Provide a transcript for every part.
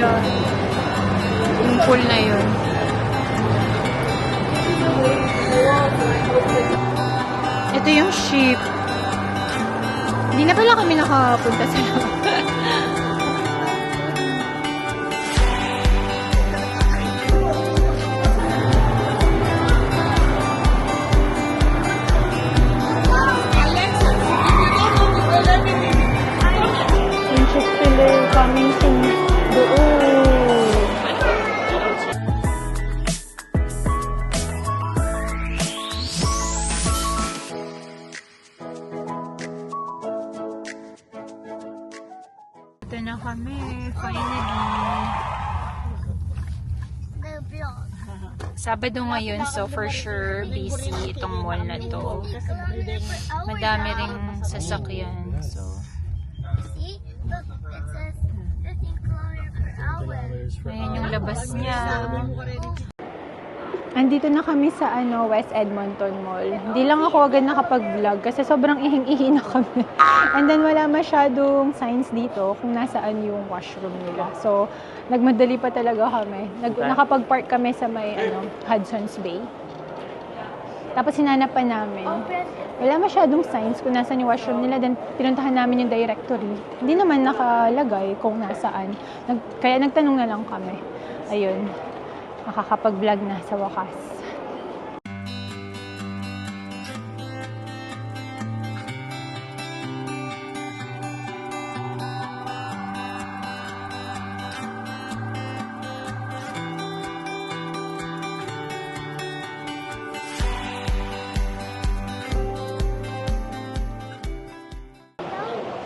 Yun. Yung pool na yun. Ito yung ship. Hindi na pala kami nakapunta sa Yung Sabado ngayon, so for sure busy itong mall na to. Madami ring sasakyan. So, See? Look, it says 15 kilometers per hour. ayan yung labas niya. Andito na kami sa ano West Edmonton Mall. Hindi lang ako agad nakapag-vlog kasi sobrang ihing-ihi na kami. And then wala masyadong signs dito kung nasaan yung washroom nila. So, nagmadali pa talaga kami. Nag nakapag-park kami sa may ano, Hudson's Bay. Tapos hinanap pa namin. Wala masyadong signs kung nasaan yung washroom nila. Then, pinuntahan namin yung directory. Hindi naman nakalagay kung nasaan. Nag, kaya nagtanong na lang kami. Ayun. Makakapag-vlog na sa wakas.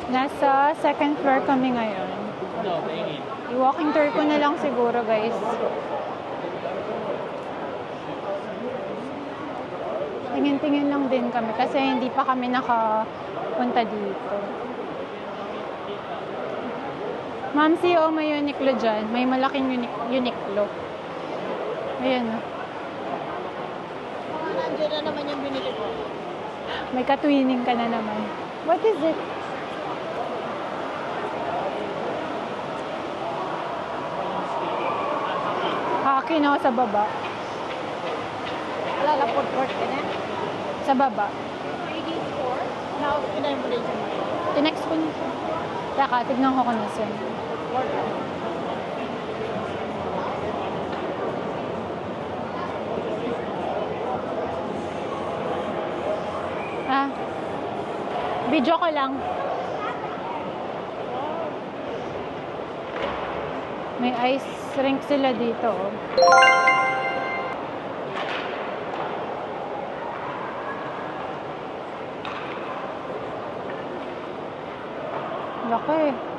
Nasa second floor kami ngayon. I-walking tour ko na lang siguro, guys. Tingin-tingin lang din kami kasi hindi pa kami nakapunta dito. Ma'am, si oh, may Uniqlo dyan. May malaking Uni- Uniqlo. Ayan, oh. Nandiyan na naman yung binili ko. May katwining ka na naman. What is it? Hakin ako sa baba. Wala na food court ka na. Sa baba. Tinext ko na siya. Teka, tignan ko kung nasan. Ah. Video ko lang. May ice rink sila dito. oh. Laki.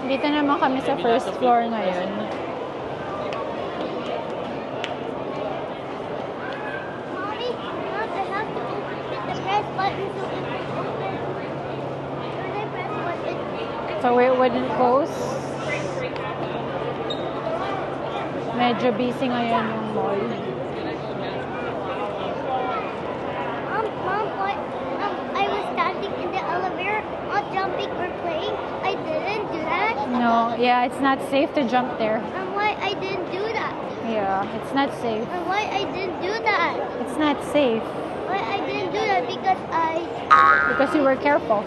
Dito naman kami sa first floor ngayon. So it wouldn't close. Medyo busy ngayon yung mall. Yeah, it's not safe to jump there. And why I didn't do that? Yeah, it's not safe. And why I didn't do that? It's not safe Why I didn't do that? Because I because you were careful.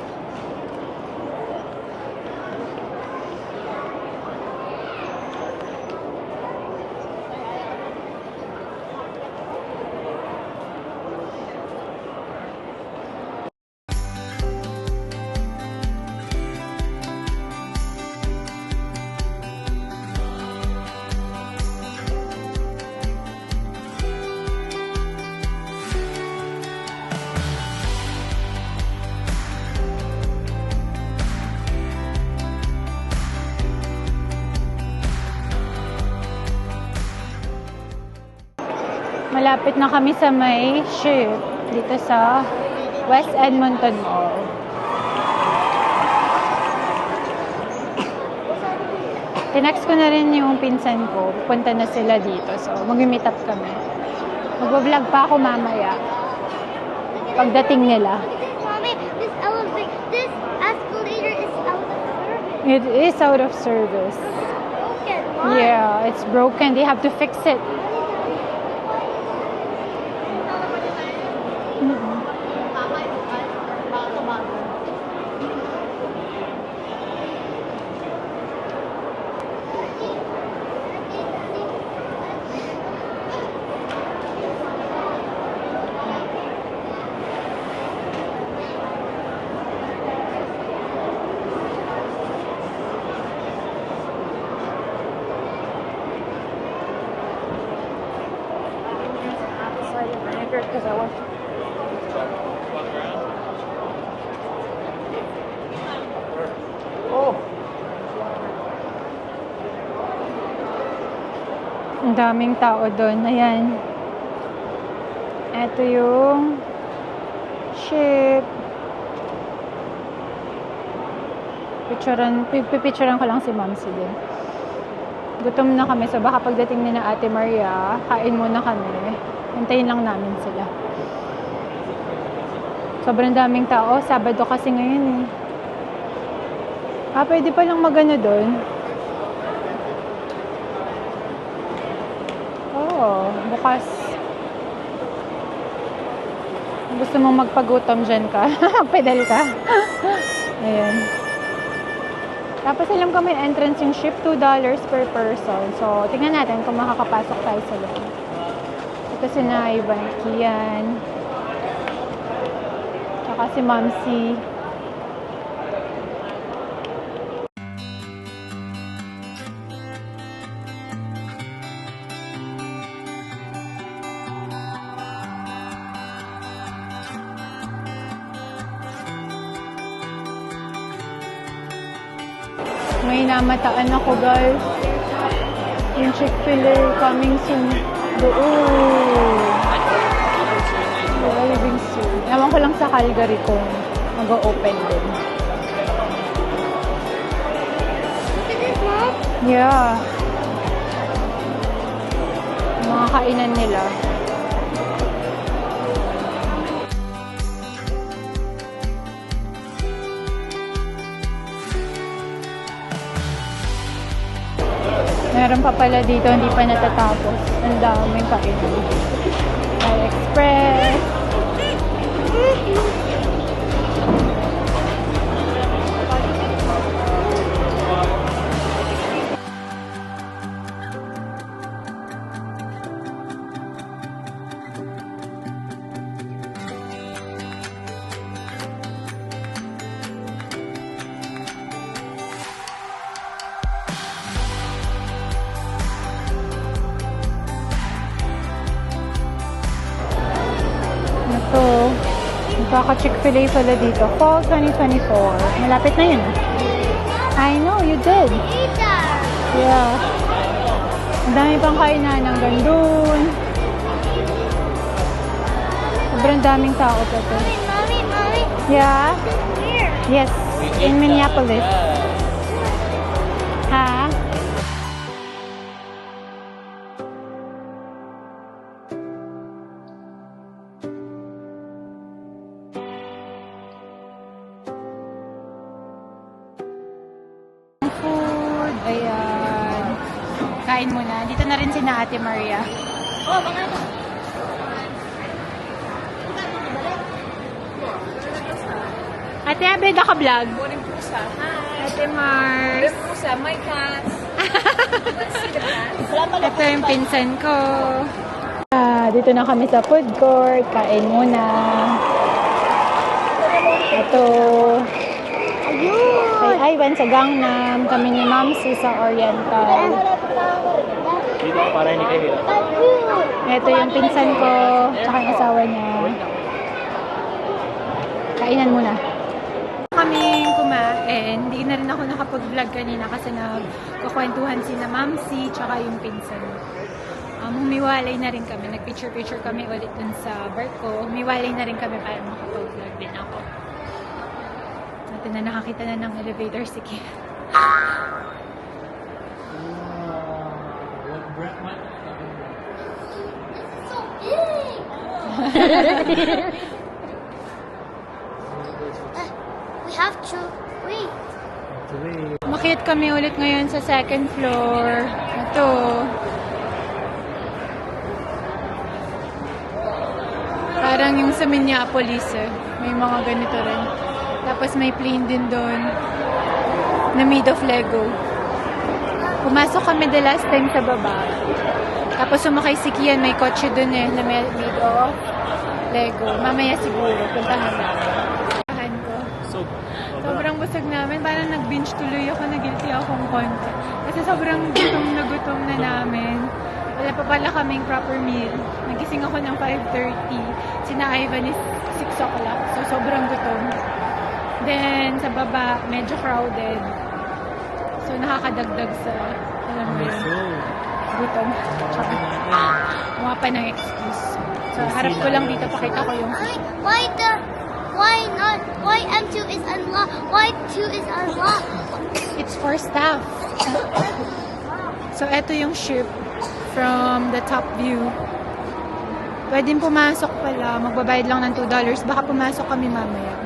Malapit na kami sa may ship dito sa West Edmonton Mall. Tinext ko na rin yung pinsan ko. Punta na sila dito. So, mag-meet up kami. Mag-vlog pa ako mamaya. Pagdating nila. Mommy, this elevator, this escalator is out of service. It is out of service. Broken. Why? Yeah, it's broken. They have to fix it. Ang daming tao doon. Ayan. Ito yung ship. Picturean, pipicturean ko lang si Mamsi din. Gutom na kami, so baka pagdating ni na Ate Maria, kain muna kami. Hintayin lang namin sila. Sobrang daming tao. Sabado kasi ngayon eh. Ah, pwede pa lang magano doon. Oo, bukas. Gusto mong magpagutom dyan ka. Pedal ka. Ayan. Tapos alam ko may entrance yung ship, $2 per person. So, tingnan natin kung makakapasok tayo sa loob. Ito si Naivan, Kian. Tsaka si Mamsi. May namataan ako guys. Yung Chick-fil-A coming soon. Doon. Arriving soon. Ewan ko lang sa Calgary kung mag-open din. Yeah. Mga kainan nila. Meron pa pala dito, hindi pa natatapos. Ang daming kainan. Express. Magkaka-Chick-fil-A pala dito. Fall 2024. Malapit na yun. I know, you did. Yeah. Ang dami pang kainan hanggang dun. Sobrang daming tao pa to. Mommy, mommy, mommy. Yeah? Yes. In Minneapolis. Na rin si na Ate Maria. Ate Abe, naka-vlog. Morning pusa. Hi. Ate Mars. Morning pusa. My cats. Ito yung pinsan ko. Ah, dito na kami sa food court. Kain muna. Ito. Ayun. Kay Ivan sa Gangnam. Kami ni Mamsi sa Oriental. Dito para hindi kayo hirap. Ito yung pinsan ko. Tsaka yung asawa niya. Kainan muna. Kaming kumain. Hindi na rin ako nakapag-vlog kanina kasi nagkukwentuhan si na Mamsi tsaka yung pinsan. um, humiwalay na rin kami. Nag-picture-picture kami ulit dun sa barko. Humiwalay na rin kami para makapag-vlog din ako. At na nakakita na ng elevator si Kim. What breath what? This is so big. We have to wait. Umakyat kami ulit ngayon sa second floor. Ito. Parang yung sa Minneapolis eh. May mga ganito rin. Tapos may plane din doon na made of Lego. Pumasok kami the last time sa baba. Tapos sumakay si Kian, may kotse doon eh na may- made of Lego. Mamaya siguro, puntahan namin. Puntahan ko. So, Sobrang busog namin. Parang nag-binge tuloy ako. Nag-guilty akong konti. Kasi sobrang gutom na gutom na namin. Wala pa pala kaming proper meal. Nagising ako ng 5.30. Sina Ivan is 6 o'clock. So, sobrang gutom. Then, sa baba, medyo crowded. So, nakakadagdag sa, gutom. Mga pa ng excuse. So, harap ko lang dito, pakita ko yung Why, why the, why not, why M2 is unlocked, why 2 is unlocked? It's for staff. so, eto yung ship from the top view. Pwedeng pumasok pala. Magbabayad lang ng $2. Baka pumasok kami mamaya.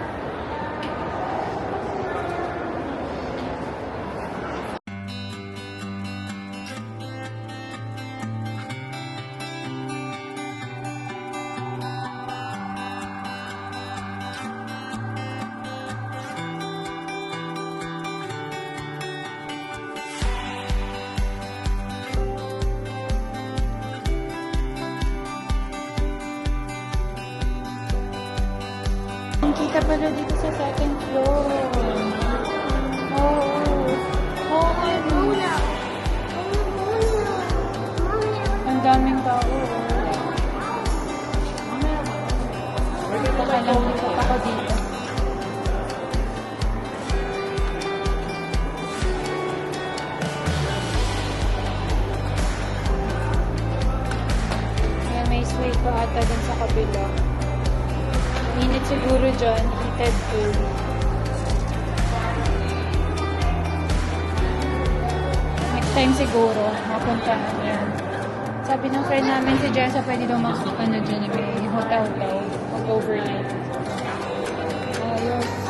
Pala dito sa second floor. Oo. Oo, ano. Ang daming tao. Baka lang dito ako dito. Ayan, may sway pa ata dun sa kabila. Siguro dyan, heated pool. Next time siguro, mapuntahan yan. Sabi ng friend namin si Jessa, pwede daw mak ano dyan, may hotel daw, mag-overnight. Ayos.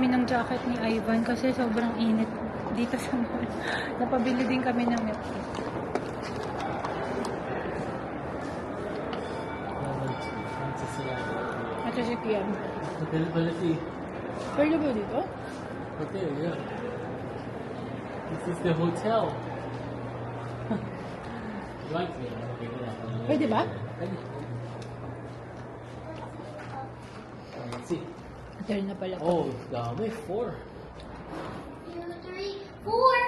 Kami ng jacket ni Ivan kasi sobrang init dito sa mall. Napabili din kami ng tea. At si Kian. Availability. Pwede ba dito? Okay, yeah. This is the hotel. like yeah. Pwede ba? Let's see. Hotel na pala. Oh, dami. Four. Two, three, four.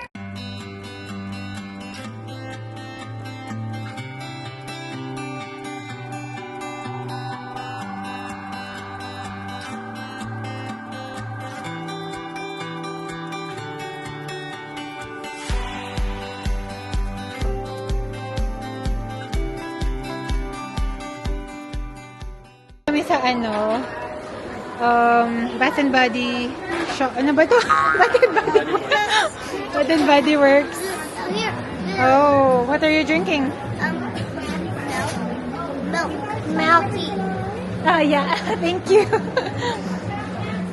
Kami sa ano, um, Bath and Body shop. Ano ba to? Bath and Body Bath and Body Works. Oh. Oh, what are you drinking? Um, milk. Milk tea. Ah, yeah. Thank you.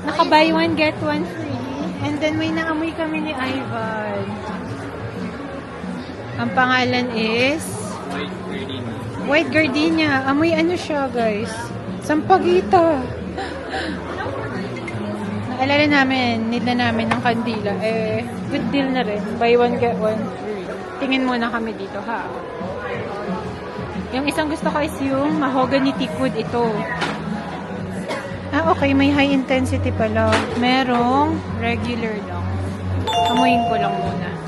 Naka buy one, get one free. And then may naamoy kami ni Ivan. Ang pangalan is White grading. White Gardenia. Amoy ano siya, guys? Sampagita. Alala namin, need na namin ng kandila. Eh, good deal na rin. Buy one, get one free. Tingin muna kami dito, ha? Yung isang gusto ko is yung mahogany teakwood ito. Ah, okay. May high intensity pala. Merong regular lang. Amuyin ko lang muna.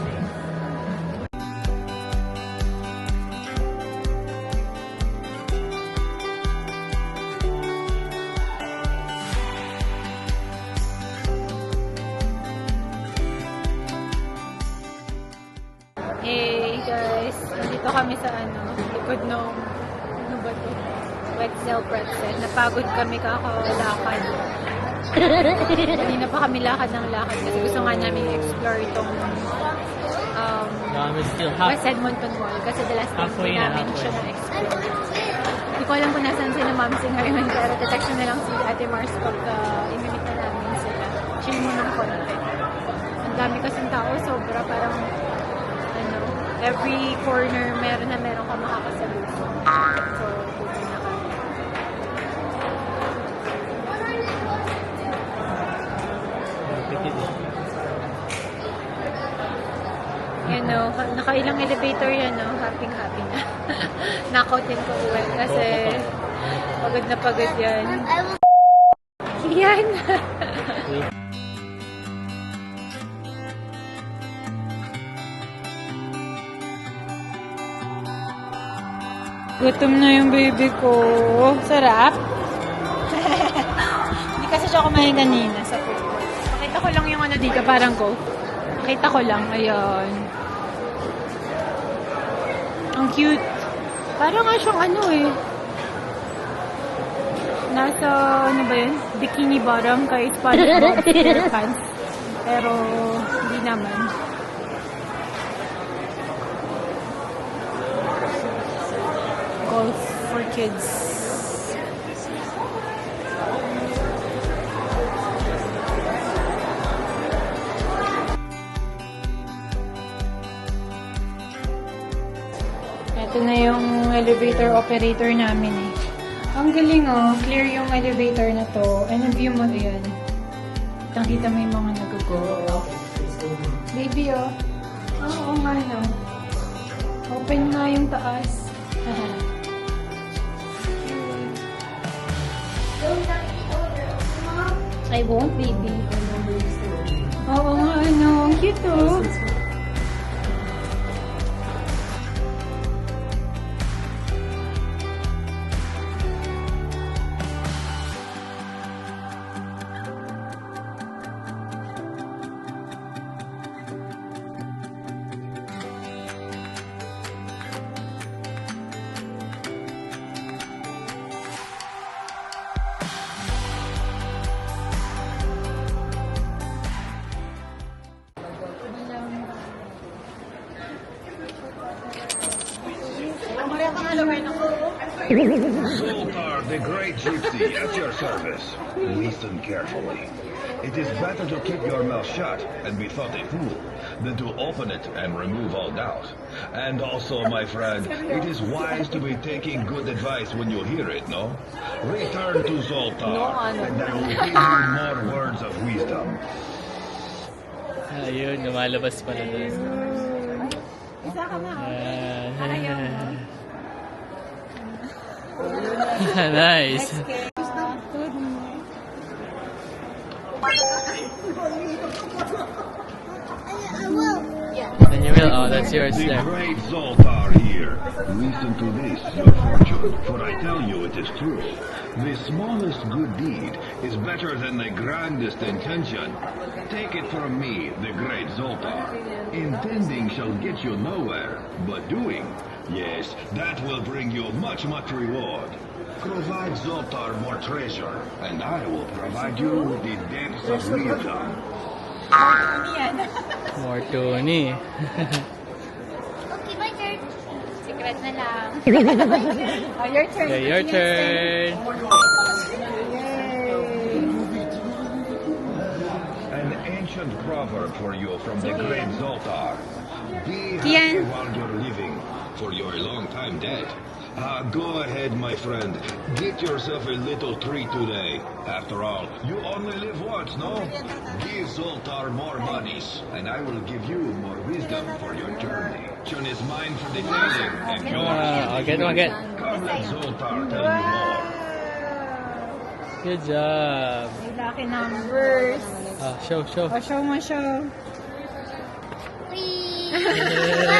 Napagod kami kakalakad. Kanina pa kami lakad ng lakad kasi gusto nga namin explore itong um, it's still half. West Edmonton Mall kasi the last time na, namin halfway. siya na-explore. Hindi ko alam kung nasan sila ma'am si ngayon pero text na lang si Ate Mars pagka imimit na namin sila. Chill mo ng konti. Ang dami kasing tao, sobra parang ano, every corner meron na meron ka makakasalubong. So, Yan o, nakailang elevator yan o, happy-happy na. Knockout din ko uwi kasi pagod na pagod yan. Yan! Gutom na yung baby ko. Sarap. Hindi kasi siya kumain kanina sa food court. Pakita ko lang yung ano dito, parang go. Pakita ko lang, ayun. Cute. Parang nga siyang ano eh. Nasa, ano ba yun? Bikini bottom kay SpongeBob SquarePants. Pero, hindi naman. Golf for kids. Ito na yung elevator operator namin eh. Ang galing oh, clear yung elevator na to. Ang view mo yan. Kitang-kita mo yung mga nag-go. Baby oh. Oo nga no. Open nga yung taas. I won't, baby. Oo nga, ano. Ang cute oh. Zoltar, the great gypsy, at your service. Listen carefully. It is better to keep your mouth shut and be thought a fool than to open it and remove all doubt. And also, my friend, it is wise to be taking good advice when you hear it, no? Return to Zoltar, and I will give you more words of wisdom. Ayun, lumalabas pala doon. Isa ka na. Ah, Ayaw nice. I, I will. Then you will, oh, that's yours The there. great Zoltar here. Listen to this, your fortune, for I tell you it is true. The smallest good deed is better than the grandest intention. Take it from me, the great Zoltar. Intending shall get you nowhere, but doing, yes, that will bring you much, much reward. Provide Zoltar more treasure, and I will provide you with the depths of wisdom. More Tony. Okay, my turn. Secret na lang. oh, your turn. Okay, your turn. An ancient proverb for you from the great Zoltar. Be happy Kian. while you're living, for you're a long time dead. Ah, go ahead, my friend. Get yourself a little treat today. After all, you only live once, no? Give Zoltar more monies, and I will give you more wisdom for your journey. Chun is mine for the taking, and yours. Ah, I'll get, I'll get. Come let Zoltar tell you more. Good job. May lucky numbers. Ah, show, show. O, show mo, show. Whee!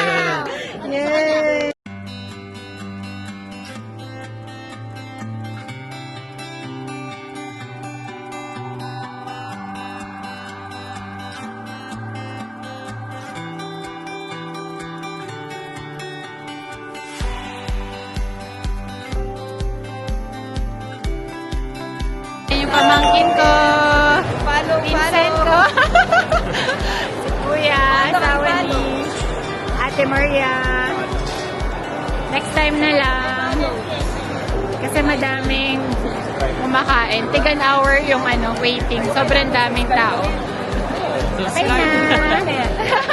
Ate Maria. Next time na lang. Kasi madaming kumakain. Tigan hour yung ano, waiting. Sobrang daming tao. Okay na.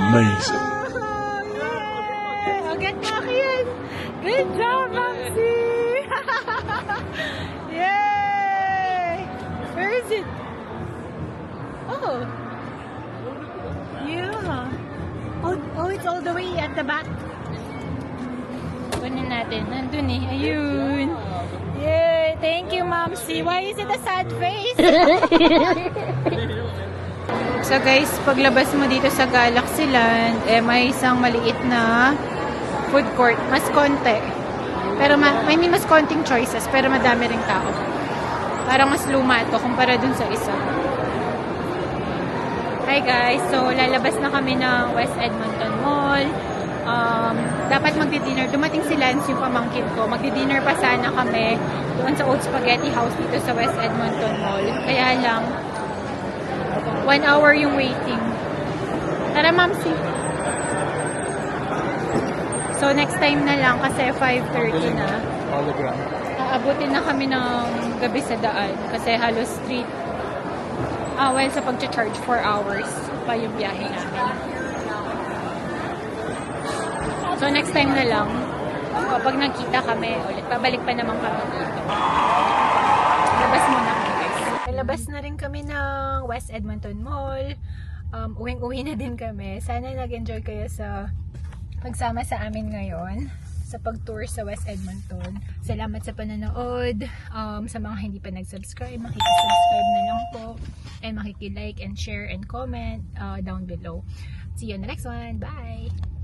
Amazing. Oh, get back yan. Good job, Maxi! Yay! Where is it? Oh. Yeah. Oh, oh, it's all the way at the back. Kunin natin. Nandun eh. Ayun. Yay! Thank you, Mamsi. Why is it a sad face? So guys, paglabas mo dito sa Galaxy Land, eh may isang maliit na food court. Mas konti. Pero ma- may may mas konting choices, pero madami ring tao. Parang mas luma ito kumpara dun sa isa. Hi guys, so lalabas na kami ng West Edmonton Mall. Um, dapat magdi-dinner. Dumating si Lance yung pamangkin ko. Magdi-dinner pa sana kami doon sa Old Spaghetti House dito sa West Edmonton Mall. Kaya lang, one hour yung waiting. Tara, Mamsi. So, next time na lang kasi 5.30 na. Hologram. Aabutin na kami ng gabi sa daan kasi halos street. Ah, well, sa pag-charge 4 hours pa yung biyahe namin. So, next time na lang. O, pag nagkita kami ulit, babalik pa naman kami dito. Labas muna kami, guys. Labas na rin kami ng West Edmonton Mall. Um, uwing-uwi na din kami. Sana nag-enjoy kayo sa pagsama sa amin ngayon sa pag-tour sa West Edmonton. Salamat sa panonood. Um, sa mga hindi pa nag-subscribe, makikisubscribe na lang po. And makikilike and share and comment uh, down below. See you on the next one. Bye!